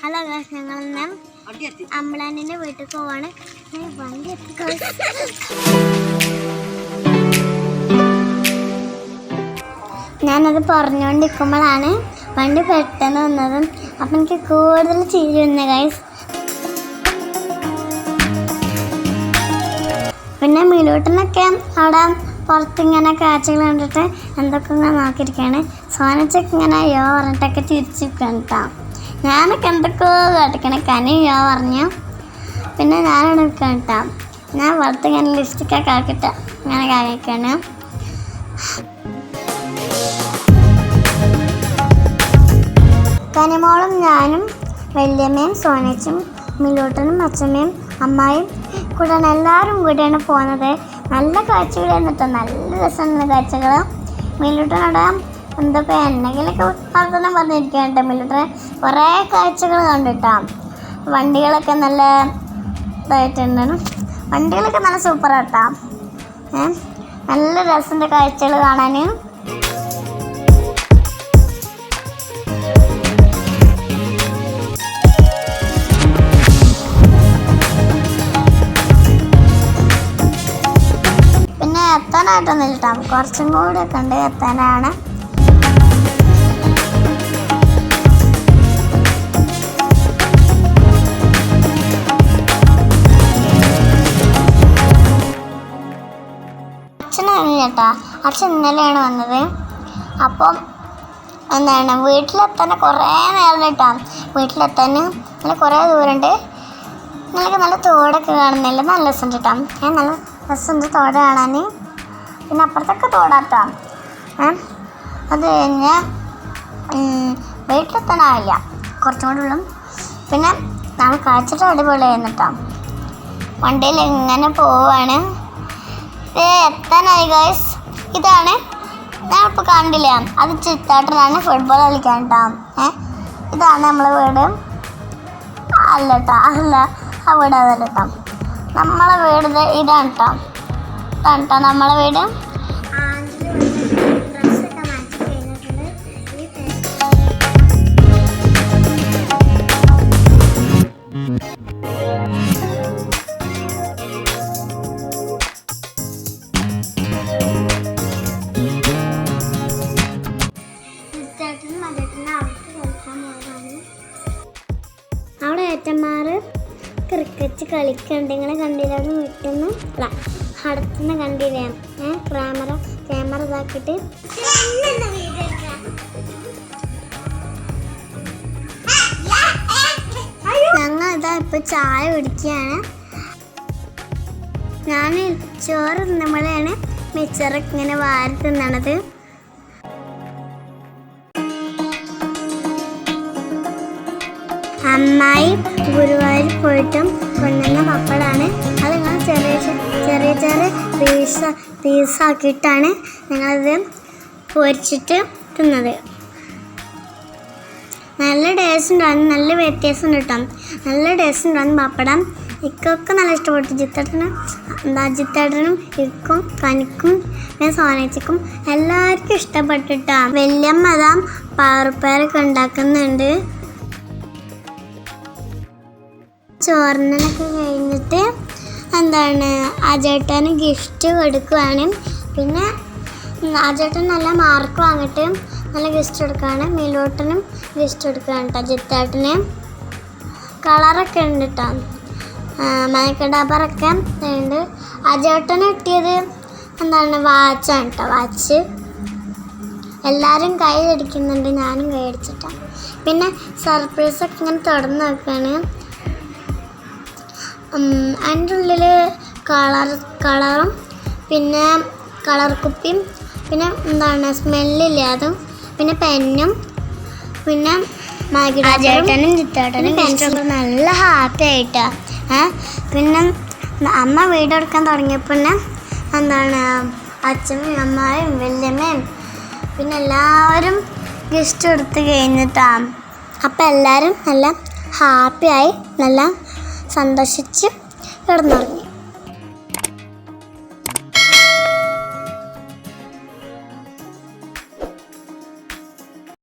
Hello Gauss ഞങ്ങൾ ഇന്ന് അമ്പളാനിന്റെ വീട്ടിൽ പോവാണ്. വണ്ടി. ഞാനത് പറഞ്ഞുകൊണ്ടിരിക്കുമ്പോഴാണ് വണ്ടി പെട്ടെന്ന് വന്നതും അപ്പം എനിക്ക് കൂടുതൽ ചിരി വന്നു ഗൈസ് പിന്നെ മിലൂട്ടിനൊക്കെ അവിടെ പുറത്തിങ്ങനെ കാഴ്ചകൾ കണ്ടിട്ട് എന്തൊക്കെ ഇങ്ങനെ നോക്കിയിരിക്കുകയാണ് സോനച്ചൊക്കെ ഇങ്ങനെ യോ പറഞ്ഞിട്ടൊക്കെ തിരിച്ചു കേട്ടോ. ഞാനൊക്കെ എന്തൊക്കെയോ കേട്ടിക്കണ. കനി ഞാൻ പറഞ്ഞു. പിന്നെ ഞാനാണ് കേട്ടാ. ഞാൻ വളർത്ത് ഇങ്ങനെ ലിപ്സ്റ്റിക്കൊക്കെ ആക്കിയിട്ട് ഇങ്ങനെ കാണിക്കാണ്. കനിമോളും ഞാനും വല്യമ്മയും സോനച്ചും മിലൂട്ടനും അച്ഛമ്മയും അമ്മായും കൂടെയാണ് എല്ലാവരും കൂടെയാണ് പോകുന്നത്. നല്ല കാഴ്ചകളായിരുന്നു കേട്ടോ. നല്ല രസമുള്ള കാഴ്ചകൾ മിലൂട്ടനോട് എന്തൊക്കെ എന്തെങ്കിലുമൊക്കെ വർത്തനം പറഞ്ഞിരിക്കാൻ കേട്ടോ മിലൂട്ടനെ കുറേ കാഴ്ചകൾ കണ്ടിട്ടാ. വണ്ടികളൊക്കെ നല്ല ഇതായിട്ടുണ്ട്. വണ്ടികളൊക്കെ നല്ല സൂപ്പർ കേട്ടോ നല്ല രസമുണ്ട് കാഴ്ചകൾ കാണാൻ പിന്നെ എത്താനായിട്ടൊന്നും ഇല്ല കുറച്ചും കൂടി ഒക്കെ ഉണ്ട് എത്താനാണ്. ചേട്ടാ അച്ഛൻ ഇന്നലെയാണ് വന്നത്. അപ്പം എന്താണ് വീട്ടിലെത്താൻ കുറേ നേരം കേട്ടോ വീട്ടിലെത്താൻ നല്ല കുറേ ദൂരമുണ്ട് നിങ്ങൾക്ക് നല്ല തോടൊക്കെ കാണുന്നില്ല? നല്ല രസമുണ്ട് കേട്ടോ. ഏ നല്ല രസമുണ്ട് തോട് കാണാൻ പിന്നെ അപ്പുറത്തൊക്കെ തോടാട്ടോ. അത് കഴിഞ്ഞ് വീട്ടിലെത്താനാവില്ല കുറച്ചും കൂടെ ഉള്ളു. പിന്നെ നമ്മൾ കാഴ്ചയുടെ അടിപൊളിയായിരുന്നു കേട്ടോ. വണ്ടിയിൽ ഇങ്ങനെ പോവാണ്? ഏ എത്താനായി ഗൈസ് ഇതാണ്. ഞാനിപ്പോൾ കണ്ടില്ല. അത് ചിത്താട്ടനാണ് ഫുട്ബോൾ കളിക്കാൻ കേട്ടോ ഏ ഇതാണ് നമ്മളെ വീട്. അല്ല കേട്ടോ അല്ല. ആ വീട് അതല്ല കേട്ടോ നമ്മളെ വീട് ഇതാണ് കേട്ടോ ഇതാണ് കേട്ടോ നമ്മളെ വീട്. ക്രിക്കറ്റ് കളിക്കണ്ട് ഇങ്ങനെ കണ്ടില്ല? വിട്ടുന്ന അല്ല അടുത്തുനിന്ന് കണ്ടില്ലേ? ഏ ക്യാമറ ക്യാമറ ഇതാക്കിയിട്ട്. ഞങ്ങൾ ഇതാ ഇപ്പൊ ചായ കുടിക്കുകയാണ് ഞാൻ ചോറ് തിന്നുമ്പോഴാണ് മിച്ചറൊക്കെ ഇങ്ങനെ വാരി തിന്നണത്. അമ്മായി ഗുരുവായൂർ പോയിട്ടും കൊണ്ടുവന്ന പപ്പടാണ്. അത് ഞങ്ങൾ ചെറിയ ചെറിയ ചെറിയ പീസ പീസാക്കിയിട്ടാണ് ഞങ്ങളത് പൊരിച്ചിട്ട് തിന്നത്. നല്ല ടേസ്റ്റ് ഉണ്ടാകും നല്ല വ്യത്യാസം ഉണ്ട് കേട്ടോ. നല്ല ടേസ്റ്റ് ഉണ്ടാകും പപ്പടം. ഇക്കൊക്കെ നല്ല ഇഷ്ടപ്പെട്ടു. ജിത്തേട്ടനും എന്താ ജിത്തേട്ടനും ഇക്കും കനിക്കും പിന്നെ സോനച്ചിക്കും എല്ലാവർക്കും ഇഷ്ടപ്പെട്ടിട്ടാണ് വല്യമ്മ അതാ പാറുപ്പേരൊക്കെ ഉണ്ടാക്കുന്നുണ്ട്. ചോറിനൊക്കെ കഴിഞ്ഞിട്ട് എന്താണ് ആ ചേട്ടന് ഗിഫ്റ്റ് കൊടുക്കുവാണ്. പിന്നെ ആ ചേട്ടൻ നല്ല മാർക്ക് വാങ്ങിയിട്ട് നല്ല ഗിഫ്റ്റ് കൊടുക്കുകയാണ് മിലോട്ടനും ഗിഫ്റ്റ് കൊടുക്കുകയാണ് കേട്ടോ ജിത്തേട്ടന്. കളറൊക്കെ ഉണ്ട് കേട്ടോ. മയക്ക ഡബറൊക്കെ ഉണ്ട്. ആ ചേട്ടന് കിട്ടിയത് എന്താണ് വാച്ചാണ് കേട്ടോ വാച്ച്. എല്ലാവരും കൈ അടിക്കുന്നുണ്ട് ഞാനും കൈ അടിച്ചിട്ടാണ് പിന്നെ സർപ്രൈസൊക്കെ ഇങ്ങനെ തുടർന്ന് നോക്കുകയാണ് അതിന്റെ ഉള്ളിൽ കളർ കളറും പിന്നെ കളർ കുപ്പിയും പിന്നെ എന്താണ് സ്മെല്ലില്ല അതും പിന്നെ പെന്നും പിന്നെ ചേട്ടനും ചിത്തേട്ടനും പെൻസിലും നല്ല ഹാപ്പി ആയിട്ടാ. ഏ? പിന്നെ അമ്മ വീട് എടുക്കാൻ തുടങ്ങിയപ്പോൾ തന്നെ എന്താണ് അച്ഛനും അമ്മയും വല്യമ്മയും പിന്നെ എല്ലാവരും ഗിഫ്റ്റ് കൊടുത്ത് കഴിഞ്ഞിട്ടാണ് അപ്പം എല്ലാവരും നല്ല ഹാപ്പിയായി നല്ല സന്തോഷിച്ച് കിടന്നുറങ്ങി.